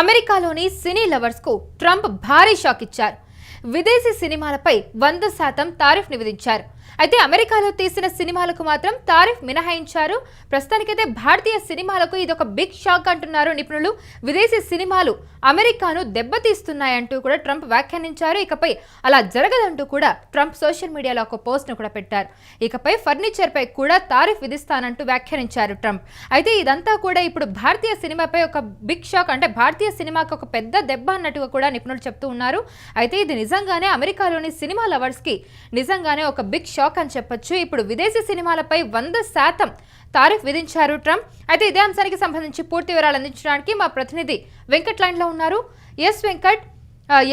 అమెరికాలోని సినీ లవర్స్కు ట్రంప్ భారీ షాక్ ఇచ్చారు. విదేశీ సినిమాలపై వంద శాతం తారిఫ్ని విధించారు అయితే అమెరికాలో తీసిన సినిమాలకు మాత్రం తారీఫ్ మినహాయించారు. ప్రస్తుతానికైతే భారతీయ సినిమాలకు ఇది ఒక బిగ్ షాక్ అంటున్నారు నిపుణులు. విదేశీ సినిమాలు అమెరికాను దెబ్బతీస్తున్నాయంటూ కూడా ట్రంప్ వ్యాఖ్యానించారు. ఇకపై అలా జరగదంటూ కూడా ట్రంప్ సోషల్ మీడియాలో ఒక పోస్ట్ను కూడా పెట్టారు. ఇకపై ఫర్నిచర్పై కూడా తారీఫ్ విధిస్తానంటూ వ్యాఖ్యానించారు ట్రంప్. అయితే ఇదంతా కూడా ఇప్పుడు భారతీయ సినిమాపై ఒక బిగ్ షాక్ అంటే భారతీయ సినిమాకి ఒక పెద్ద దెబ్బ అన్నట్టుగా కూడా నిపుణులు చెప్తూ ఉన్నారు. అయితే ఇది నిజంగానే అమెరికాలోని సినిమా లవర్స్కి నిజంగానే ఒక బిగ్ షాక్ అని చెప్పొచ్చు. ఇప్పుడు విదేశీ సినిమాలపై వంద శాతం తారీఫ్ విధించారు ట్రంప్. అయితే ఇదే అంశానికి సంబంధించి పూర్తి వివరాలు అందించడానికి మా ప్రతినిధి వెంకట్ లైన్లో ఉన్నారు. ఎస్ వెంకట్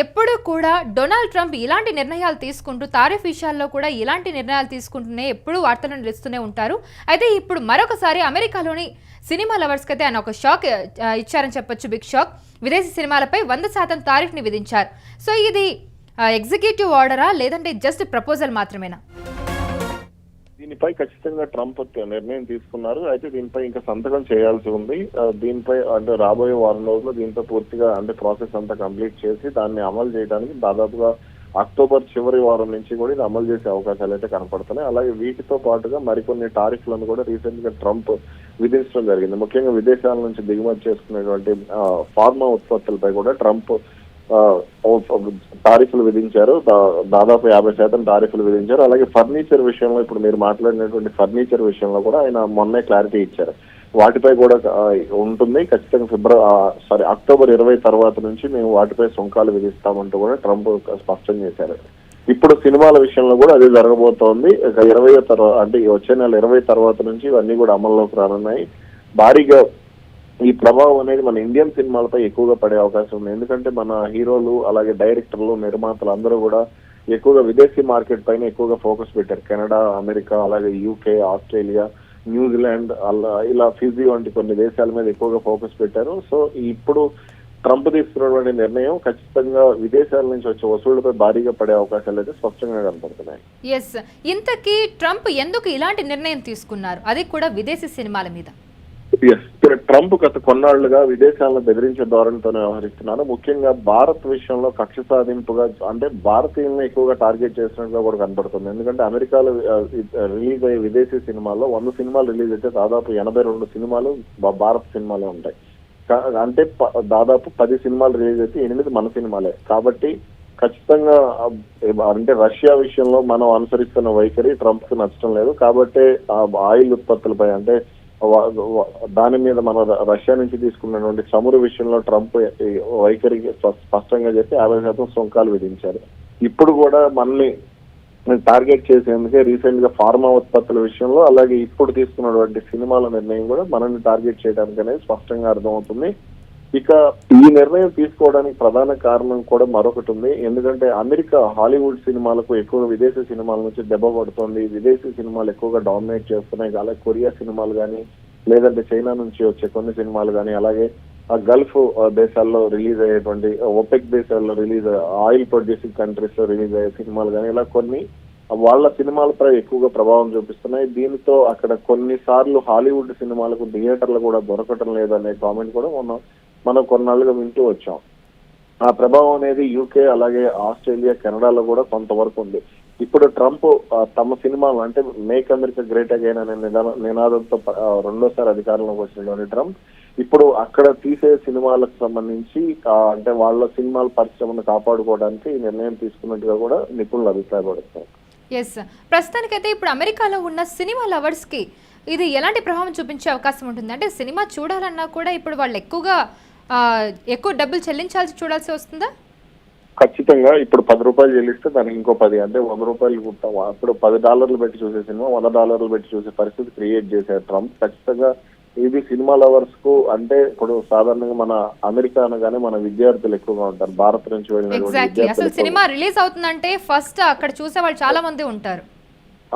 ఎప్పుడు ఎప్పుడూ కూడా డొనాల్డ్ ట్రంప్ ఇలాంటి నిర్ణయాలు తీసుకుంటూ తారీఫ్ విషయాల్లో కూడా ఇలాంటి నిర్ణయాలు తీసుకుంటూనే ఎప్పుడూ వార్తలను నిలుస్తూనే ఉంటారు. అయితే ఇప్పుడు మరొకసారి అమెరికాలోని సినిమా లవర్స్కి అయితే ఆయన ఒక షాక్ ఇచ్చారని చెప్పొచ్చు. Big shock. విదేశీ సినిమాలపై వంద శాతం తారిఫ్ని విధించారు. సో ఇది ఎగ్జిక్యూటివ్ ఆర్డరా లేదంటే జస్ట్ ప్రపోజల్ మాత్రమేనా? దీనిపై ఖచ్చితంగా ట్రంప్ నిర్ణయం తీసుకున్నారు. అయితే దీనిపై ఇంకా సంతకం చేయాల్సి ఉంది. దీనిపై అంటే రాబోయే వారం రోజుల్లో దీంతో పూర్తిగా అంటే ప్రాసెస్ అంతా కంప్లీట్ చేసి దాన్ని అమలు చేయడానికి దాదాపుగా అక్టోబర్ చివరి వారం నుంచి కూడా ఇది అమలు చేసే అవకాశాలు అయితే కనపడుతున్నాయి. అలాగే వీటితో పాటుగా మరికొన్ని టారిఫ్లను కూడా రీసెంట్గా ట్రంప్ విధించడం జరిగింది. ముఖ్యంగా విదేశాల నుంచి దిగుమతి చేసుకునేటువంటి ఫార్మా ఉత్పత్తులపై కూడా ట్రంప్ టారిఫ్లు విధించారు. దాదాపు యాభై శాతం టారిఫ్లు విధించారు. అలాగే ఫర్నిచర్ విషయంలో ఇప్పుడు మీరు మాట్లాడినటువంటి ఫర్నిచర్ విషయంలో కూడా ఆయన మొన్నే క్లారిటీ ఇచ్చారు. వాటిపై కూడా ఉంటుంది. ఖచ్చితంగా ఫిబ్రవరి సారీ అక్టోబర్ ఇరవై తర్వాత నుంచి మేము వాటిపై సుంకాలు విధిస్తామంటూ కూడా ట్రంప్ స్పష్టం చేశారు. ఇప్పుడు సినిమాల విషయంలో కూడా అదే జరగబోతోంది. ఇరవై తర్వాత అంటే వచ్చే నెల ఇరవై తర్వాత నుంచి ఇవన్నీ కూడా అమల్లోకి రానున్నాయి. భారీగా ఈ ప్రభావం అనేది మన ఇండియన్ సినిమాలపై ఎక్కువగా పడే అవకాశం ఉంది. ఎందుకంటే మన హీరోలు అలాగే డైరెక్టర్లు నిర్మాతలు అందరూ కూడా ఎక్కువగా విదేశీ మార్కెట్ పైన ఎక్కువగా ఫోకస్ పెట్టారు. కెనడా అమెరికా అలాగే యూకే ఆస్ట్రేలియా న్యూజిలాండ్ అలా ఇలా ఫిజీ వంటి కొన్ని దేశాల మీద ఎక్కువగా ఫోకస్ పెట్టారు. సో ఇప్పుడు ట్రంప్ తీసుకున్నటువంటి నిర్ణయం ఖచ్చితంగా విదేశాల నుంచి వచ్చే వసూళ్ళపై భారీగా పడే అవకాశాలు అయితే స్పష్టంగా కనపడుతున్నాయి. ఎస్ ఇంతకీ ట్రంప్ ఎందుకు ఇలాంటి నిర్ణయం తీసుకున్నారు? అది కూడా విదేశీ సినిమాల మీద. Yes. ట్రంప్ గత కొన్నాళ్ళుగా విదేశాలను బెదిరించే ధోరణితోనే వ్యవహరిస్తున్నారు ముఖ్యంగా భారత్ విషయంలో కక్ష సాధింపుగా అంటే భారతీయులను ఎక్కువగా టార్గెట్ చేసినట్టుగా కూడా కనబడుతుంది. ఎందుకంటే అమెరికాలో రిలీజ్ అయ్యే విదేశీ సినిమాల్లో వంద సినిమాలు రిలీజ్ అయితే దాదాపు ఎనభై రెండు సినిమాలు భారత్ భారత సినిమాలే ఉంటాయి. కా- అంటే దాదాపు పది సినిమాలు రిలీజ్ అయితే ఎనిమిది మన సినిమాలే. కాబట్టి ఖచ్చితంగా అంటే రష్యా విషయంలో మనం అనుసరిస్తున్న వైఖరి ట్రంప్కు నచ్చడం లేదు. కాబట్టి ఆయిల్ ఉత్పత్తులపై అంటే దాని మీద మన రష్యా నుంచి తీసుకున్నటువంటి చమురు విషయంలో ట్రంప్ వైఖరికి స్పష్టంగా చెప్పి యాభై శాతం సుంకాలు విధించారు. ఇప్పుడు కూడా మనల్ని టార్గెట్ చేసేందుకే రీసెంట్గా ఫార్మా ఉత్పత్తుల విషయంలో అలాగే ఇప్పుడు తీసుకున్నటువంటి సినిమాల నిర్ణయం కూడా మనల్ని టార్గెట్ చేయడానికి అనేది స్పష్టంగా అర్థమవుతుంది. ఇక ఈ నిర్ణయం తీసుకోవడానికి ప్రధాన కారణం కూడా మరొకటి ఉంది. ఎందుకంటే అమెరికా హాలీవుడ్ సినిమాలకు ఎక్కువగా విదేశీ సినిమాల నుంచి దెబ్బ పడుతుంది. విదేశీ సినిమాలు ఎక్కువగా డామినేట్ చేస్తున్నాయి. అలాగే కొరియా సినిమాలు కానీ లేదంటే చైనా నుంచి వచ్చే కొన్ని సినిమాలు కానీ అలాగే ఆ గల్ఫ్ దేశాల్లో రిలీజ్ అయ్యేటువంటి ఒపెక్ దేశాల్లో రిలీజ్ ఆయిల్ ప్రొడ్యూసింగ్ కంట్రీస్లో రిలీజ్ అయ్యే సినిమాలు కానీ ఇలా కొన్ని వాళ్ళ సినిమాలపై ఎక్కువగా ప్రభావం చూపిస్తున్నాయి. దీనితో అక్కడ కొన్నిసార్లు హాలీవుడ్ సినిమాలకు థియేటర్లు కూడా దొరకటం లేదనే కామెంట్ కూడా మనం మనం కొన్నాళ్ళుగా వింటూ వచ్చాం. ఆ ప్రభావం అనేది యూకే అలాగే ఆస్ట్రేలియా కెనడాలో కూడా కొంతవరకు ఉంది. ఇప్పుడు ట్రంప్ తమ సినిమాలు అంటే మేక్ అమెరికా గ్రేట్ అగైన్ అనే నిదాన- నినాదంతో రెండోసారి అధికారంలోకి వచ్చినటువంటి ట్రంప్. ఇప్పుడు అక్కడ తీసే సినిమాలకు సంబంధించి అంటే వాళ్ళ సినిమాల పరిశ్రమను కాపాడుకోవడానికి ఈ నిర్ణయం తీసుకున్నట్టుగా కూడా నిపుణులు అభిప్రాయపడుతున్నారు ఎస్ ప్రస్తుతానికైతే ఇప్పుడు అమెరికాలో ఉన్న సినిమా లవర్స్కి ఇది ఎలాంటి ప్రభావం చూపించే అవకాశం ఉంటుంది? అంటే సినిమా చూడాలన్నా కూడా ఇప్పుడు వాళ్ళు ఎక్కువగా ఎక్కువ డబ్బులు చెల్లించాల్సి చూడాల్సి వస్తుందా? ఖచ్చితంగా. ఇప్పుడు పది రూపాయలు చెల్లిస్తే దానికి ఇంకో పది అంటే వంద రూపాయలు కుట్టాం అప్పుడు పది డాలర్లు పెట్టి చూసే సినిమా వంద డాలర్లు పెట్టి చూసే పరిస్థితి క్రియేట్ చేశారు ట్రంప్. ఖచ్చితంగా ఇది సినిమా లవర్స్కు అంటే ఇప్పుడు సాధారణంగా మన అమెరికా అనగానే మన విద్యార్థులు ఎక్కువగా ఉంటారు. భారత్ నుంచి అసలు విద్యార్థులు సినిమా రిలీజ్ అవుతుందంటే ఫస్ట్ అక్కడ చూసే వాళ్ళు చాలా మంది ఉంటారు.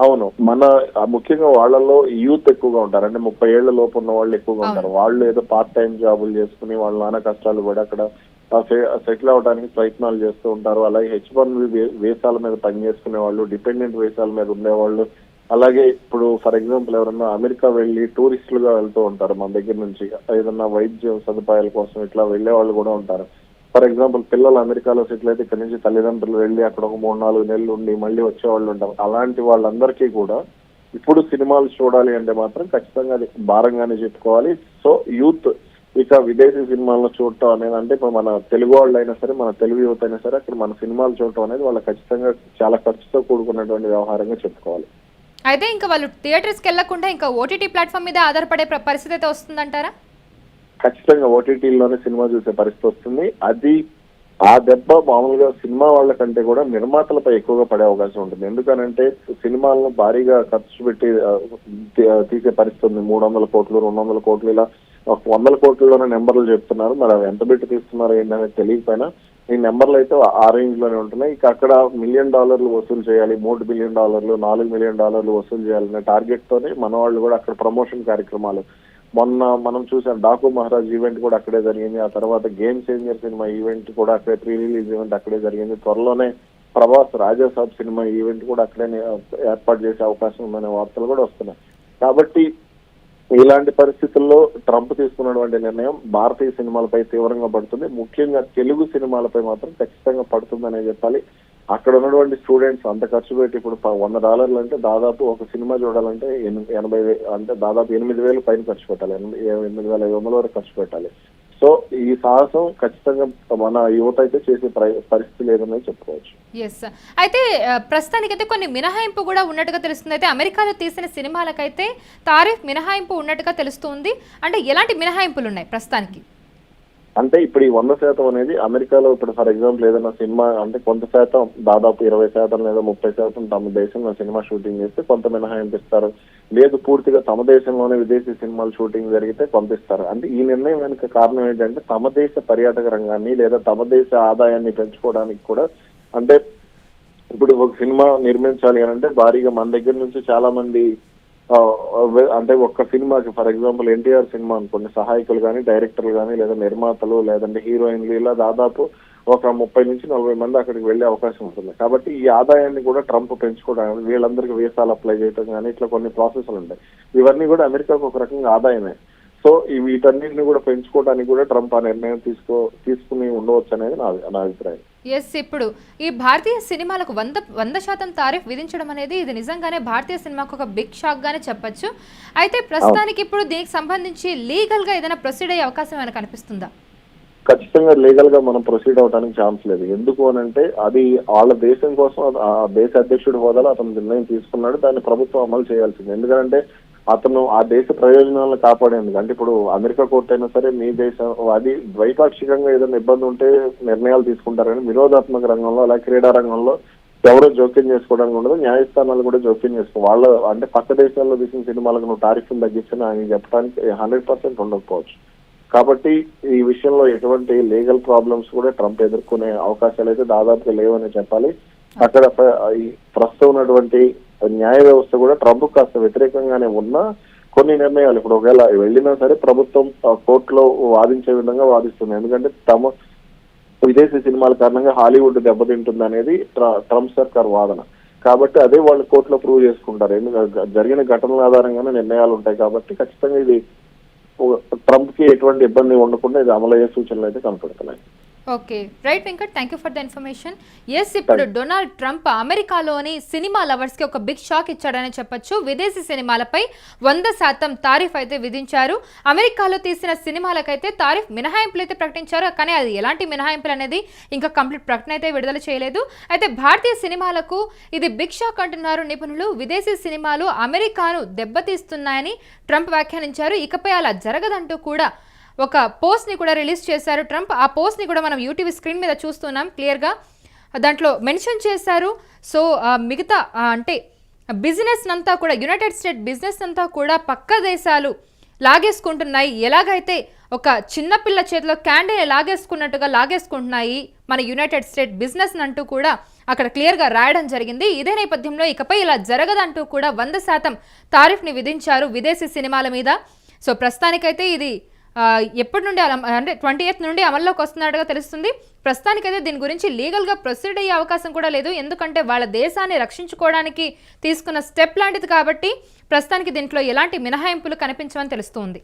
అవును. మన ముఖ్యంగా వాళ్ళలో యూత్ ఎక్కువగా ఉంటారు. అంటే ముప్పై ఏళ్ళ లోపు ఉన్న వాళ్ళు ఎక్కువగా ఉంటారు. వాళ్ళు ఏదో పార్ట్ టైం జాబులు చేసుకుని వాళ్ళ నాన్న కష్టాలు పడి అక్కడ సెటిల్ అవడానికి ప్రయత్నాలు చేస్తూ ఉంటారు. అలాగే హెచ్ వన్ వీసాల మీద పని చేసుకునే వాళ్ళు డిపెండెంట్ వీసాల మీద ఉండేవాళ్ళు. అలాగే ఇప్పుడు ఫర్ ఎగ్జాంపుల్ ఎవరన్నా అమెరికా వెళ్ళి టూరిస్టులుగా వెళ్తూ ఉంటారు మన దగ్గర నుంచి. ఏదన్నా వైద్య సదుపాయాల కోసం ఇట్లా వెళ్ళే వాళ్ళు కూడా ఉంటారు. ఫర్ ఎగ్జాంపుల్ పిల్లలు అమెరికాలో సెటిల్ అయితే ఇక్కడ నుంచి తల్లిదండ్రులు వెళ్ళి అక్కడ ఒక మూడు నాలుగు నెలలు ఉండి మళ్ళీ వచ్చే వాళ్ళు ఉంటారు. అలాంటి వాళ్ళందరికీ కూడా ఇప్పుడు సినిమాలు చూడాలి అంటే మాత్రం ఖచ్చితంగా అది భారంగానే చెప్పుకోవాలి. సో యూత్ ఇక విదేశీ సినిమాలను చూడటం అనేది అంటే ఇప్పుడు మన తెలుగు వాళ్ళు అయినా సరే మన తెలుగు యువత అయినా సరే అక్కడ మన సినిమాలు చూడటం అనేది వాళ్ళ ఖచ్చితంగా చాలా ఖర్చుతో కూడుకున్నటువంటి వ్యవహారంగా చెప్పుకోవాలి. అయితే ఇంకా వాళ్ళు థియేటర్స్కి వెళ్ళకుండా ఇంకా ఓటీటీ ప్లాట్ఫామ్ మీద ఆధారపడే పరిస్థితి అయితే వస్తుందంటారా? ఖచ్చితంగా ఓటీటీలోనే సినిమా చూసే పరిస్థితి వస్తుంది. అది ఆ దెబ్బ మామూలుగా సినిమా వాళ్ళ కంటే కూడా నిర్మాతలపై ఎక్కువగా పడే అవకాశం ఉంటుంది. ఎందుకనంటే సినిమాలను భారీగా ఖర్చు పెట్టి తీసే పరిస్థితి ఉంది. మూడు వందల కోట్లు రెండు వందల కోట్లు ఇలా ఒక వందల కోట్లలోనే నెంబర్లు చెప్తున్నారు. మరి అవి ఎంత పెట్టి తీస్తున్నారు ఏంటనేది తెలియకపోయినా ఈ నెంబర్లు అయితే ఆ రేంజ్లోనే ఉంటున్నాయి. ఇక అక్కడ మిలియన్ డాలర్లు వసూలు చేయాలి మూడు బిలియన్ డాలర్లు నాలుగు మిలియన్ డాలర్లు వసూలు చేయాలనే టార్గెట్ తోనే మన వాళ్ళు కూడా అక్కడ ప్రమోషన్ కార్యక్రమాలు మొన్న మనం చూసాం డాకు మహారాజ్ ఈవెంట్ కూడా అక్కడే జరిగింది. ఆ తర్వాత గేమ్ చేంజర్ సినిమా ఈవెంట్ కూడా అక్కడే ప్రీ రిలీజ్ ఈవెంట్ అక్కడే జరిగింది. త్వరలోనే ప్రభాస్ రాజాసాబ్ సినిమా ఈవెంట్ కూడా అక్కడే ఏర్పాటు చేసే అవకాశం ఉందనే వార్తలు కూడా వస్తున్నాయి. కాబట్టి ఇలాంటి పరిస్థితుల్లో ట్రంప్ తీసుకున్నటువంటి నిర్ణయం భారతీయ సినిమాలపై తీవ్రంగా పడుతుంది. ముఖ్యంగా తెలుగు సినిమాలపై మాత్రం ఖచ్చితంగా పడుతుందనే చెప్పాలి. అక్కడ ఉన్నటువంటి స్టూడెంట్స్ అంత ఖర్చు పెట్టి ఇప్పుడు ప- వంద డాలర్లు అంటే దాదాపు ఒక సినిమా చూడాలంటే ఎనభై అంటే దాదాపు ఎనిమిది వేలు పైన ఖర్చు పెట్టాలి. ఎనిమిది వేల ఐదు వందల వరకు ఖర్చు పెట్టాలి. సో ఈ సాహసం ఖచ్చితంగా మన యువత అయితే చేసే పరిస్థితి లేదని చెప్పుకోవచ్చు. ఎస్ అయితే ప్రస్తుతానికి ప్రస్తుతానికైతే కొన్ని మినహాయింపు కూడా ఉన్నట్టుగా తెలుస్తుంది. అయితే అమెరికాలో తీసిన సినిమాలకైతే తారీఫ్ మినహాయింపు ఉన్నట్టుగా తెలుస్తుంది అంటే ఎలాంటి మినహాయింపులు ఉన్నాయి ప్రస్తుతానికి? అంటే ఇప్పుడు ఈ వంద శాతం అనేది అమెరికాలో ఇప్పుడు ఫర్ ఎగ్జాంపుల్ ఏదైనా సినిమా అంటే కొంత శాతం దాదాపు ఇరవై శాతం లేదా ముప్పై శాతం తమ దేశంలో సినిమా షూటింగ్ చేస్తే కొంత మినహాయింపిస్తారు. లేదు పూర్తిగా తమ దేశంలోనే విదేశీ సినిమాలు షూటింగ్ జరిగితే పంపిస్తారు. అంటే ఈ నిర్ణయం వెనుక కారణం ఏంటంటే తమ దేశ పర్యాటక రంగాన్ని లేదా తమ దేశ ఆదాయాన్ని పెంచుకోవడానికి కూడా అంటే ఇప్పుడు ఒక సినిమా నిర్మించాలి అని అంటే భారీగా మన దగ్గర నుంచి చాలా మంది అంటే ఒక్క సినిమాకి ఫర్ ఎగ్జాంపుల్ ఎన్టీఆర్ సినిమా అనుకోండి సహాయకులు కానీ డైరెక్టర్లు కానీ లేదా నిర్మాతలు లేదంటే హీరోయిన్లు ఇలా దాదాపు ఒక ముప్పై నుంచి నలభై మంది అక్కడికి వెళ్ళే అవకాశం ఉంటుంది. కాబట్టి ఈ ఆదాయాన్ని కూడా ట్రంప్ పెంచుకోవడానికి వీళ్ళందరికీ వీసాలు అప్లై చేయడం కానీ ఇట్లా కొన్ని ప్రాసెస్లు ఉంటాయి. ఇవన్నీ కూడా అమెరికాకు ఒక రకంగా ఆదాయమే. సో వీటన్నిటిని కూడా పెంచుకోవడానికి కూడా ట్రంప్ ఆ నిర్ణయం తీసుకో తీసుకుని ఉండవచ్చు అనేది నా నా అభిప్రాయం. ఎస్ ఇప్పుడు ఈ భారతీయ సినిమాలకు వంద వంద శాతం తారీఫ్ విధించడం అనేది ఇది నిజంగానే భారతీయ సినిమాకు ఒక బిగ్ షాక్ గానే చెప్పచ్చు. అయితే ప్రస్తుతానికి ఇప్పుడు దీనికి సంబంధించి లీగల్గా ఏదైనా ప్రొసీడ్ అయ్యే అవకాశం ఏమైనా కనిపిస్తుందా? ఖచ్చితంగా లీగల్గా మనం ప్రొసీడ్ అవడానికి ఛాన్స్ లేదు. ఎందుకు అని అంటే అది వాళ్ళ దేశం కోసం ఆ దేశ అధ్యక్షుడు హోదాలో అతను నిర్ణయం తీసుకున్నాడు. దాన్ని ప్రభుత్వం అమలు చేయాల్సింది. ఎందుకంటే అతను ఆ దేశ ప్రయోజనాలను కాపాడేందుకు. అంటే ఇప్పుడు అమెరికా కోర్టు అయినా సరే మీ దేశం అది ద్వైపాక్షికంగా ఏదైనా ఇబ్బంది ఉంటే నిర్ణయాలు తీసుకుంటారని వినోదాత్మక రంగంలో అలాగే క్రీడా రంగంలో ఎవరో జోక్యం చేసుకోవడానికి ఉండదు న్యాయస్థానాలు కూడా జోక్యం చేసుకో వాళ్ళ అంటే పక్క దేశాల్లో తీసిన సినిమాలకు నువ్వు టారిఫ్లు తగ్గించిన ఆయన చెప్పడానికి హండ్రెడ్ పర్సెంట్ ఉండకపోవచ్చు. కాబట్టి ఈ విషయంలో ఎటువంటి లీగల్ ప్రాబ్లమ్స్ కూడా ట్రంప్ ఎదుర్కొనే అవకాశాలు అయితే దాదాపుగా లేవని చెప్పాలి. అక్కడ ప్రస్తుతం ఉన్నటువంటి న్యాయ వ్యవస్థ కూడా ట్రంప్ కాస్త వ్యతిరేకంగానే ఉన్నా కొన్ని నిర్ణయాలు ఇప్పుడు ఒకవేళ వెళ్ళినా సరే ప్రభుత్వం ఆ, కోర్టులో వాదించే విధంగా వాదిస్తుంది. ఎందుకంటే తమ విదేశీ సినిమాల కారణంగా హాలీవుడ్ దెబ్బతింటుంది అనేది ట్ర- ట్రంప్ సర్కార్ వాదన. కాబట్టి అదే వాళ్ళు కోర్టులో ప్రూవ్ చేసుకుంటారు. ఎందుకంటే జరిగిన ఘటనల ఆధారంగానే నిర్ణయాలు ఉంటాయి కాబట్టి ఖచ్చితంగా ఇది ట్రంప్కి ఎటువంటి ఇబ్బంది ఉండకుండా ఇది అమలయ్యే సూచనలు అయితే కనపడుతున్నాయి okay. Right Venkat thank you for the information yes ఇప్పుడు డొనాల్డ్ ట్రంప్ అమెరికాలోని సినిమా లవర్స్కి ఒక బిగ్ షాక్ ఇచ్చాడని చెప్పొచ్చు. విదేశీ సినిమాలపై వంద శాతం తారీఫ్ అయితే విధించారు. అమెరికాలో తీసిన సినిమాలకైతే తారీఫ్ మినహాయింపులు అయితే ప్రకటించారు. కానీ అది ఎలాంటి మినహాయింపులు అనేది ఇంకా కంప్లీట్ ప్రకటన అయితే విడుదల చేయలేదు. అయితే భారతీయ సినిమాలకు ఇది బిగ్ షాక్ అంటున్నారు నిపుణులు. విదేశీ సినిమాలు అమెరికాను దెబ్బతీస్తున్నాయని ట్రంప్ వ్యాఖ్యానించారు. ఇకపై అలా జరగదంటూ కూడా ఒక పోస్ట్ని కూడా రిలీజ్ చేశారు ట్రంప్. ఆ పోస్ట్ని కూడా మనం యూటీవీ స్క్రీన్ మీద చూస్తున్నాం క్లియర్గా దాంట్లో మెన్షన్ చేశారు. సో మిగతా అంటే బిజినెస్ అంతా కూడా యునైటెడ్ స్టేట్ బిజినెస్ అంతా కూడా పక్క దేశాలు లాగేసుకుంటున్నాయి. ఎలాగైతే ఒక చిన్నపిల్ల చేతిలో క్యాండిల్ లాగేసుకున్నట్టుగా లాగేసుకుంటున్నాయి మన యునైటెడ్ స్టేట్ బిజినెస్ అంటూ కూడా అక్కడ క్లియర్గా రాయడం జరిగింది. ఇదే నేపథ్యంలో ఇకపై ఇలా జరగదంటూ కూడా వంద శాతం తారీఫ్ని విధించారు విదేశీ సినిమాల మీద. సో ప్రస్తుతానికైతే ఇది ఎప్పటి నుండి అంటే ట్వంటీ ఎయిత్ నుండి అమల్లోకి వస్తున్నట్టుగా తెలుస్తుంది. ప్రస్తుతానికైతే దీని గురించి లీగల్గా ప్రొసీడ్ అయ్యే అవకాశం కూడా లేదు. ఎందుకంటే వాళ్ళ దేశాన్ని రక్షించుకోవడానికి తీసుకున్న స్టెప్ లాంటిది కాబట్టి ప్రస్తుతానికి దీంట్లో ఎలాంటి మినహాయింపులు కనిపించవని తెలుస్తుంది.